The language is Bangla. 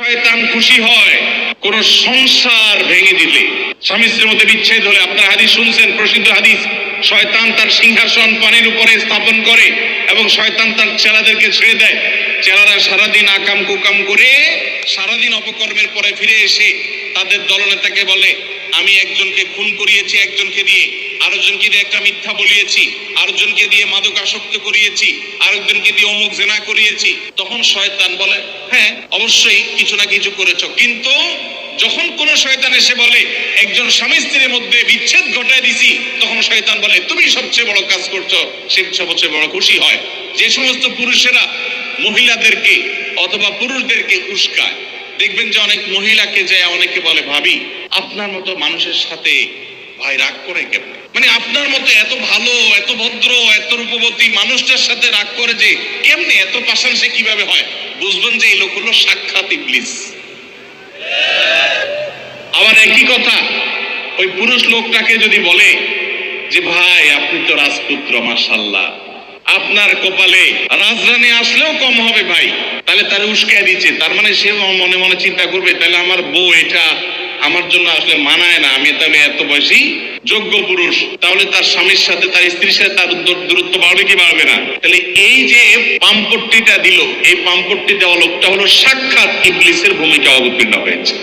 শয়তান খুশি হয় কোন সংসার ভেঙে দিলে। স্বামী স্ত্রীর মধ্যে বিচ্ছেদ হলে আপনার হাদিস শুনছেন, প্রসিদ্ধ হাদিস, শয়তান তার সিংহাসন পানির উপরে স্থাপন করে এবং শয়তান তার চেলাদেরকে ছেড়ে দেয়। চেলারা সারাদিন আকাম কুকাম করে সারাদিন অপকর্মের পরে ফিরে এসে তাদের দলনেতাকে বলে আমি একজনকে খুন করিয়েছি, একজনকে দিয়ে আরেকজনকে দিয়ে একটা মিথ্যা বলিয়েছি, আরেকজনকে দিয়ে মাদক আসক্ত করিয়েছি, আরেকজনকে দিয়ে অমুক জেনা করিয়েছি। তখন শয়তান বলে হ্যাঁ অবশ্যই কিছু না কিছু করেছ। কিন্তু যখন কোন শয়তান এসে বলে, একজন স্বামী স্ত্রীর মধ্যে বিচ্ছেদ ঘটায় দিছি, তখন শয়তান বলে, তুমি সবচেয়ে বড় কাজ করছ, সে সবচেয়ে বড় খুশি হয়। যে সমস্ত পুরুষেরা মহিলাদেরকে অথবা পুরুষদেরকে উস্কায়। দেখবেন যে অনেক মহিলাকে যায় অনেকে বলে ভাবি আপনার মতো মানুষের সাথে ভাই রাগ করে কেমন মানে আপনার মতো এত ভালো, এত ভদ্র, এত রূপবতী মানুষটার সাথে রাগ করে যে কেমনে এত পাশান সে কীভাবে হয়? বুঝবেন যে এই লোক হলো সাক্ষাৎ ইবলিস আবার একই কথা, ওই পুরুষ লোকটাকে যদি বলে যে, ভাই, আপনি তো রাজপুত্র মাসাল্লাহ আপনার কপালে রাজরানী আসলেও কম হবে ভাই। তাহলে তার উস্কায় দিচ্ছে। তার মানে সে মনে মনে চিন্তা করবে, তাহলে আমার বউ এটা আমার জন্য আসলে মানায় না, আমি তাহলে এত বয়সী যোগ্য পুরুষ, তাহলে তার স্বামীর সাথে, তার স্ত্রীর সাথে তার দূরত্ব বাড়বে কি বাড়বে না? তাহলে এই যে পাম্পট্টিটা দিল, এই পাম্পট্টি দেওয়া লোকটা হলো সাক্ষাৎ ইবলিসের ভূমিকা অবতীর্ণ হয়েছে।